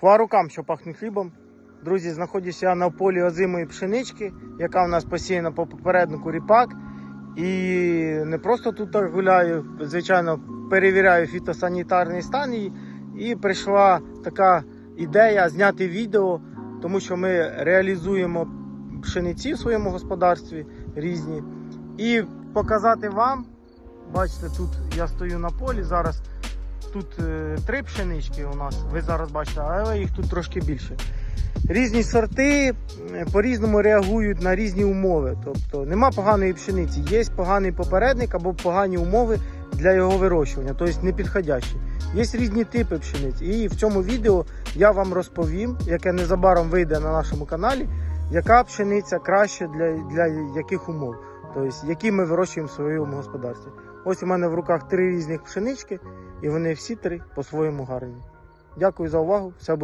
Хва рукам, що пахне хлібом. Друзі, знаходжуся на полі озимої пшенички, яка у нас посіяна по попереднику ріпак. І не просто тут так гуляю, звичайно, перевіряю фітосанітарний стан. І, і прийшла така ідея зняти відео, тому що ми реалізуємо пшениці в своєму господарстві різні. І показати вам, бачите, тут я стою на полі зараз. Тут е, три пшенички у нас, ви зараз бачите, але їх тут трошки більше. Різні сорти е, по-різному реагують на різні умови. Тобто нема поганої пшениці, є поганий попередник або погані умови для його вирощування, тобто непідходящі. Є різні типи пшениці. І в цьому відео я вам розповім, яке незабаром вийде на нашому каналі, яка пшениця краще для, для яких умов, тобто які ми вирощуємо в своєму господарстві. Ось у мене в руках три різних пшенички, і вони всі три по-своєму гарні. Дякую за увагу. Все буде.